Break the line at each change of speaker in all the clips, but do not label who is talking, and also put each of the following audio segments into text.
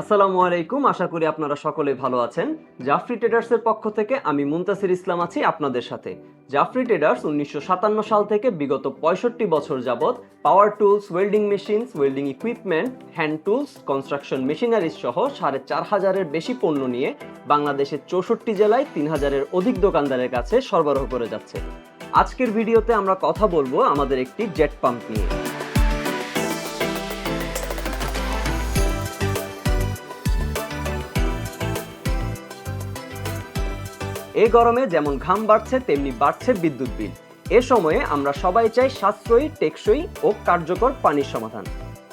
আসসালামু আলাইকুম, আশা করি আপনারা সকলে ভালো আছেন। জাফরি ট্রেডার্সের পক্ষ থেকে আমি মুনতাসির ইসলাম আছি আপনাদের সাথে। জাফরি ট্রেডার্স উনিশশো সাতান্ন সাল থেকে বিগত পঁয়ষট্টি বছর যাবৎ power tools, welding machines, welding equipment, hand tools, construction machineries সহ সাড়ে চার হাজারের বেশি পণ্য নিয়ে বাংলাদেশের চৌষট্টি জেলায় তিন হাজারের অধিক দোকানদারের কাছে সরবরাহ করে যাচ্ছে। আজকের ভিডিওতে আমরা কথা বলব আমাদের একটি জেট পাম্প নিয়ে। এই গরমে যেমন ঘাম বাড়ছে, তেমনি বাড়ছে বিদ্যুৎ বিল। এ সময়ে আমরা সবাই চাই সাশ্রয়ী, টেকসই ও কার্যকর পানির সমাধান।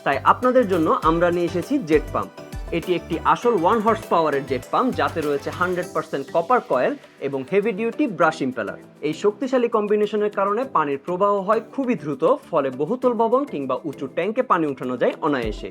তাই আপনাদের জন্য আমরা নিয়ে এসেছি জেট পাম্প। এটি একটি আসল ওয়ান হর্স পাওয়ারের জেট পাম্প, যাতে রয়েছে হান্ড্রেড পার্সেন্ট কপার কয়েল এবং হেভি ডিউটি ব্রাশ ইম্পেলার এই শক্তিশালী কম্বিনেশনের কারণে পানির প্রবাহ হয় খুবই দ্রুত, ফলে বহুতল ভবন কিংবা উঁচু ট্যাঙ্কে পানি উঠানো যায় অনায়াসে।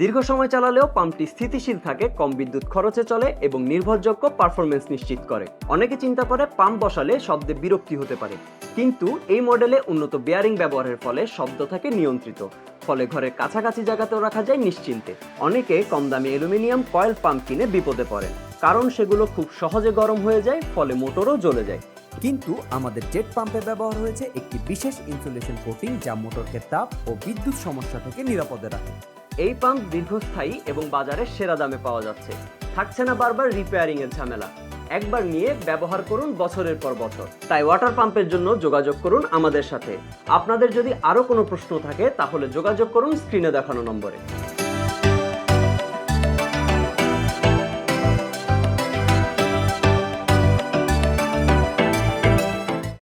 দীর্ঘ সময় চালালেও পাম্পটি স্থিতিশীল থাকে, কম বিদ্যুৎ খরচে চলে এবং নির্ভরযোগ্য পারফরমেন্স নিশ্চিত করে। অনেকে চিন্তা করে পাম্প বসালে শব্দে বিরক্তি হতে পারে। কিন্তু এই মডেলে উন্নত বেয়ারিং ব্যবহারের ফলে শব্দ থাকে নিয়ন্ত্রিত, ফলে ঘরের কাছাকাছি জায়গাতেও রাখা যায় নিশ্চিন্তে। অনেকে কম দামি অ্যালুমিনিয়াম কয়েল পাম্প কিনে বিপদে পড়েন, কারণ সেগুলো খুব সহজে গরম হয়ে যায়, ফলে মোটরও জ্বলে যায়।
কিন্তু আমাদের জেট পাম্পে ব্যবহার হয়েছে একটি বিশেষ ইনসুলেশন কোটিং যা মোটরকে তাপ ও বিদ্যুৎ সমস্যা থেকে নিরাপদে রাখে।
এই পাম্প দীর্ঘস্থায়ী এবং বাজারে সেরা দামে পাওয়া যাচ্ছে। থাকছে না বারবার রিপেয়ারিং এর ঝামেলা। একবার নিয়ে ব্যবহার করুন বছরের পর বছর। তাই ওয়াটার পাম্পের জন্য যোগাযোগ করুন আমাদের সাথে। আপনাদের যদি আরও কোনো প্রশ্ন থাকে তাহলে যোগাযোগ করুন স্ক্রিনে দেখানো নম্বরে।